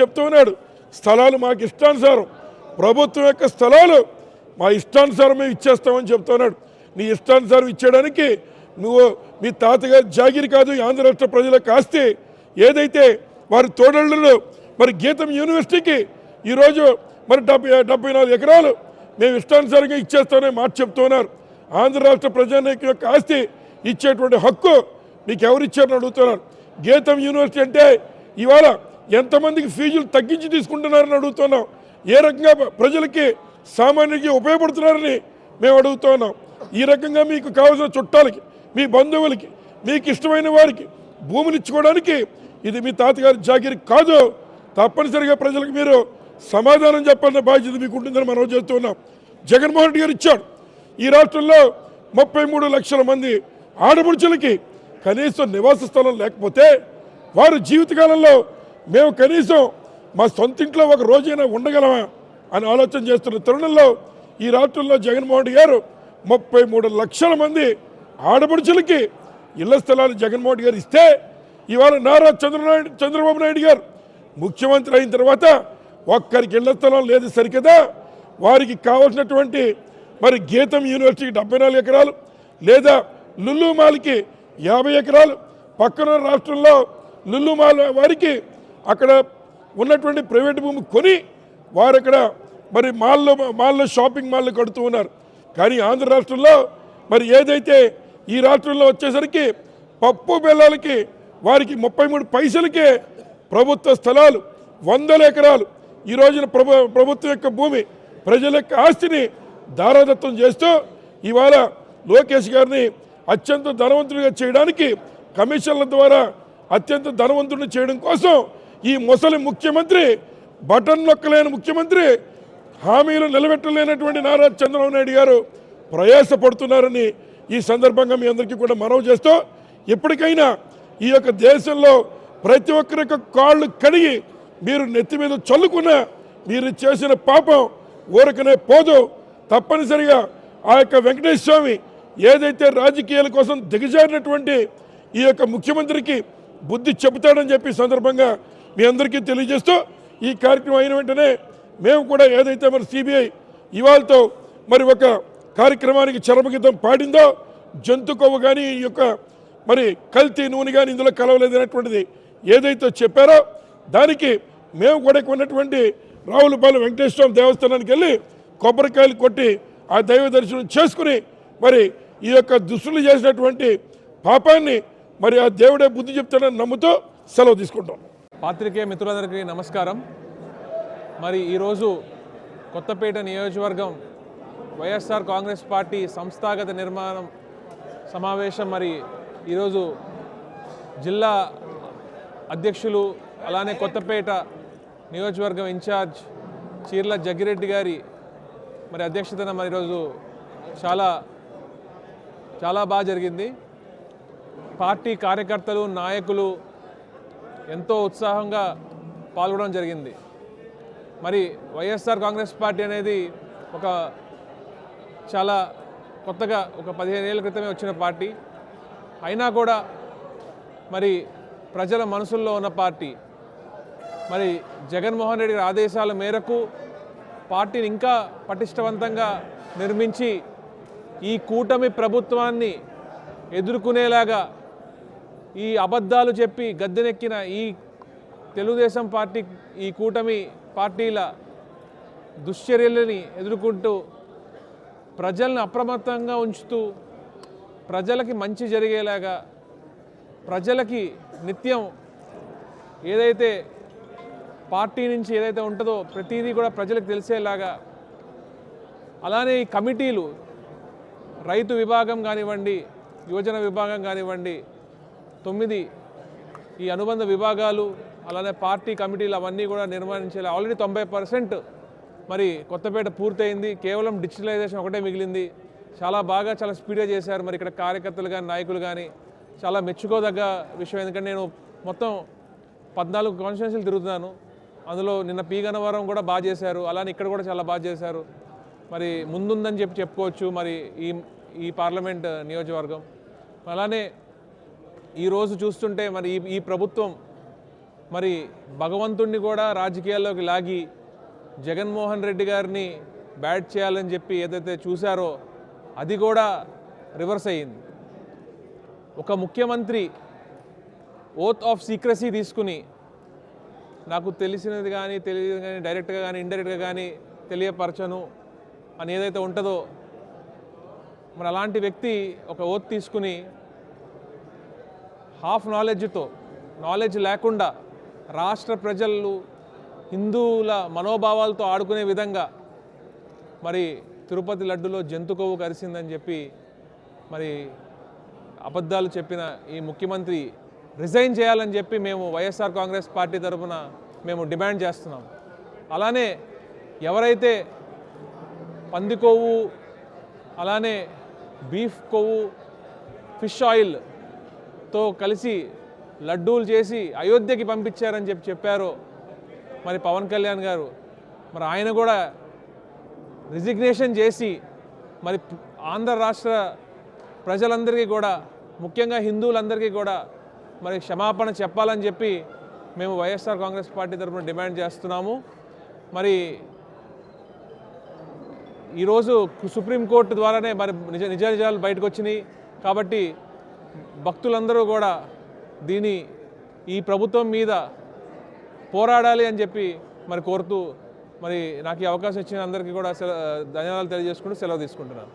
చెప్తూ ఉన్నాడు. స్థలాలు మాకు ఇష్టానుసారం. ప్రభుత్వం యొక్క స్థలాలు మా ఇష్టానుసారం మేము ఇచ్చేస్తామని చెప్తున్నాడు నీ ఇష్టానుసారం ఇచ్చేయడానికి నువ్వు మీ తాతగారి జాగిరి కాదు ఈ ఆంధ్ర రాష్ట్ర ప్రజలకు ఆస్తి ఏదైతే వారి తోడళ్ళు మరి గీతం యూనివర్సిటీకి ఈరోజు మరి డెబ్బై డెబ్బై నాలుగు ఎకరాలు మేము ఇష్టానుసారంగా ఇచ్చేస్తామని మాట చెప్తున్నారు ఆంధ్ర రాష్ట్ర ప్రజానీకం యొక్క ఆస్తి ఇచ్చేటువంటి హక్కు మీకు ఎవరు ఇచ్చారని అడుగుతున్నారు. గీతం యూనివర్సిటీ అంటే ఇవాళ ఎంతమందికి ఫీజులు తగ్గించి తీసుకుంటున్నారని అడుగుతున్నాం. ఏ రకంగా ప్రజలకి సామాన్యుడికి ఉపయోగపడుతున్నారని మేము అడుగుతున్నాం. ఈ రకంగా మీకు కావాల్సిన చుట్టాలకి మీ బంధువులకి మీకు ఇష్టమైన వారికి భూమిని ఇచ్చుకోవడానికి ఇది మీ తాతగారి జాగిరి కాదు. తప్పనిసరిగా ప్రజలకు మీరు సమాధానం చెప్పాలన్న బాధ్యత మీకు ఉంటుందని మనం చేస్తున్నాం జగన్మోహన్ రెడ్డి గారు ఇచ్చాడు ఈ రాష్ట్రంలో ముప్పై మూడు లక్షల మంది ఆడపడుచులకి కనీసం నివాస స్థలం లేకపోతే వారు జీవితకాలంలో మేము కనీసం మా సొంత ఇంట్లో ఒక రోజైనా ఉండగలమా అని ఆలోచన చేస్తున్న తరుణంలో ఈ రాష్ట్రంలో జగన్మోహన్ రెడ్డి గారు ముప్పై మూడు లక్షల మంది ఆడపడుచులకి ఇళ్ళ స్థలాలు జగన్మోహన్ రెడ్డి గారు ఇస్తే ఇవాళ నారా చంద్రనాయుడు చంద్రబాబు నాయుడు గారు ముఖ్యమంత్రి అయిన తర్వాత ఒక్కరికి ఇళ్ళ స్థలం లేదు సరికదా? వారికి కావాల్సినటువంటి మరి గీతం యూనివర్సిటీకి డెబ్బై నాలుగు ఎకరాలు లేదా లుల్లుమాల్కి యాభై ఎకరాలు పక్కన రాష్ట్రంలో లుల్లుమాల వారికి అక్కడ ఉన్నటువంటి ప్రైవేట్ భూమి కొని వారు అక్కడ మరి మాల్లో మాల్లో షాపింగ్ మాల్లో కడుతూ ఉన్నారు. కానీ ఆంధ్ర రాష్ట్రంలో మరి ఏదైతే ఈ రాష్ట్రంలో వచ్చేసరికి పప్పు బెల్లాలకి వారికి ముప్పై మూడు పైసలకే ప్రభుత్వ స్థలాలు వందల ఎకరాలు. ఈ రోజున ప్రభు ప్రభుత్వం యొక్క భూమి ప్రజల యొక్క ఆస్తిని దారాదత్తం చేస్తూ ఇవాళ లోకేష్ గారిని అత్యంత ధనవంతుడిగా చేయడానికి కమిషన్ల ద్వారా అత్యంత ధనవంతుడిని చేయడం కోసం ఈ ముసలి ముఖ్యమంత్రి బటన్ నొక్కలేని ముఖ్యమంత్రి హామీలు నిలబెట్టలేనటువంటి నారా చంద్రబాబు నాయుడు గారు ప్రయాసపడుతున్నారని ఈ సందర్భంగా మీ అందరికీ కూడా మనవి చేస్తూ ఇప్పటికైనా ఈ యొక్క దేశంలో ప్రతి ఒక్కరి యొక్క కాళ్ళు కడిగి మీరు నెత్తి మీద చల్లుకున్న మీరు చేసిన పాపం ఊరకనే పోదు. తప్పనిసరిగా ఆ యొక్క వెంకటేశ్వర స్వామి ఏదైతే రాజకీయాల కోసం దిగజారినటువంటి ఈ యొక్క ముఖ్యమంత్రికి బుద్ధి చెబుతాడని చెప్పి సందర్భంగా మీ అందరికీ తెలియజేస్తూ ఈ కార్యక్రమం అయిన వెంటనే మేము కూడా ఏదైతే మరి సిబిఐ ఇవాళతో మరి ఒక కార్యక్రమానికి చరమగీతం పాడిందో జంతు కొవ్వు కానీ ఈ యొక్క మరి కల్తీ నూనె కానీ ఇందులో కలవలేదు అనేటువంటిది ఏదైతే చెప్పారో దానికి మేము కూడా కొన్నటువంటి రావులపాలెం వెంకటేశ్వర దేవస్థానానికి వెళ్ళి కొబ్బరికాయలు కొట్టి ఆ దైవ దర్శనం చేసుకుని మరి ఈ యొక్క దుస్తులు చేసినటువంటి పాపాన్ని మరి ఆ దేవుడే బుద్ధి చెప్తాడని నమ్ముతూ సెలవు తీసుకుంటాం. పాత్రికేయ మిత్రులందరికీ నమస్కారం. మరి ఈరోజు కొత్తపేట నియోజకవర్గం వైఎస్ఆర్ కాంగ్రెస్ పార్టీ సంస్థాగత నిర్మాణం సమావేశం మరి ఈరోజు జిల్లా అధ్యక్షులు అలానే కొత్తపేట నియోజకవర్గం ఇన్ఛార్జ్ చీర్ల జగ్గిరెడ్డి గారి మరి అధ్యక్షతన మరి ఈరోజు చాలా చాలా బాగా జరిగింది. పార్టీ కార్యకర్తలు నాయకులు ఎంతో ఉత్సాహంగా పాల్గొనడం జరిగింది. మరి వైఎస్ఆర్ కాంగ్రెస్ పార్టీ అనేది ఒక చాలా కొత్తగా ఒక పదిహేను ఏళ్ళ క్రితమే వచ్చిన పార్టీ. అయినా కూడా మరి ప్రజల మనసుల్లో ఉన్న పార్టీ. మరి జగన్మోహన్ రెడ్డి గారి ఆదేశాల మేరకు పార్టీని ఇంకా పటిష్టవంతంగా నిర్మించి ఈ కూటమి ప్రభుత్వాన్ని ఎదుర్కొనేలాగా ఈ అబద్ధాలు చెప్పి గద్దెనెక్కిన ఈ తెలుగుదేశం పార్టీ ఈ కూటమి పార్టీల దుశ్చర్యలని ఎదుర్కొంటూ ప్రజల్ని అప్రమత్తంగా ఉంచుతూ ప్రజలకి మంచి జరిగేలాగా ప్రజలకి నిత్యం ఏదైతే పార్టీ నుంచి ఏదైతే ఉంటుందో ప్రతిదీ కూడా ప్రజలకు తెలిసేలాగా అలానే ఈ కమిటీలు రైతు విభాగం కానివ్వండి యువజన విభాగం కానివ్వండి తొమ్మిది ఈ అనుబంధ విభాగాలు అలానే పార్టీ కమిటీలు అవన్నీ కూడా నిర్మాణించేలా ఆల్రెడీ తొంభై పర్సెంట్ మరి కొత్తపేట పూర్తయింది. కేవలం డిజిటలైజేషన్ ఒకటే మిగిలింది. చాలా బాగా చాలా స్పీడ్గా చేశారు మరి ఇక్కడ కార్యకర్తలు కానీ నాయకులు కానీ చాలా మెచ్చుకోదగ్గ విషయం. ఎందుకంటే నేను మొత్తం పద్నాలుగు కాన్స్టిట్యున్సీలు తిరుగుతున్నాను. అందులో నిన్న పీ గన్నవరం కూడా బాగా చేశారు. అలానే ఇక్కడ కూడా చాలా బాగా చేశారు. మరి ముందుందని చెప్పి చెప్పుకోవచ్చు మరి ఈ ఈ పార్లమెంట్ నియోజకవర్గం. అలానే ఈరోజు చూస్తుంటే మరి ఈ ఈ ప్రభుత్వం మరి భగవంతుణ్ణి కూడా రాజకీయాల్లోకి లాగి జగన్మోహన్ రెడ్డి గారిని బ్యాట్ చేయాలని చెప్పి ఏదైతే చూశారో అది కూడా రివర్స్ అయ్యింది. ఒక ముఖ్యమంత్రి ఓత్ ఆఫ్ సీక్రసీ తీసుకుని నాకు తెలిసినది కానీ తెలియదు కానీ డైరెక్ట్గా కానీ ఇండైరెక్ట్గా కానీ తెలియపరచను అని ఏదైతే ఉంటుందో మరి అలాంటి వ్యక్తి ఒక ఓత్ తీసుకుని హాఫ్ నాలెడ్జ్తో నాలెడ్జ్ లేకుండా రాష్ట్ర ప్రజలు హిందువుల మనోభావాలతో ఆడుకునే విధంగా మరి తిరుపతి లడ్డులో జంతు కొవ్వు కరిసిందని చెప్పి మరి అబద్ధాలు చెప్పిన ఈ ముఖ్యమంత్రి రిజైన్ చేయాలని చెప్పి మేము వైఎస్ఆర్ కాంగ్రెస్ పార్టీ తరఫున మేము డిమాండ్ చేస్తున్నాం. అలానే ఎవరైతే పంది కొవ్వు అలానే బీఫ్ కొవ్వు ఫిష్ ఆయిల్ తో కలిసి లడ్డూలు చేసి అయోధ్యకి పంపించారని చెప్పి చెప్పారు మరి పవన్ కళ్యాణ్ గారు. మరి ఆయన కూడా రిజిగ్నేషన్ చేసి మరి ఆంధ్ర రాష్ట్ర ప్రజలందరికీ కూడా ముఖ్యంగా హిందువులందరికీ కూడా మరి క్షమాపణ చెప్పాలని చెప్పి మేము వైఎస్ఆర్ కాంగ్రెస్ పార్టీ తరఫున డిమాండ్ చేస్తున్నాము. మరి ఈరోజు సుప్రీంకోర్టు ద్వారానే మరి నిజ నిజ నిజాలు బయటకు వచ్చినాయి. కాబట్టి భక్తులందరూ కూడా దీని ఈ ప్రభుత్వం మీద పోరాడాలి అని చెప్పి మరి కోరుతూ మరి నాకు ఈ అవకాశం ఇచ్చిన అందరికీ కూడా సెల ధన్యవాదాలు తెలియజేసుకుంటూ సెలవు తీసుకుంటున్నాను.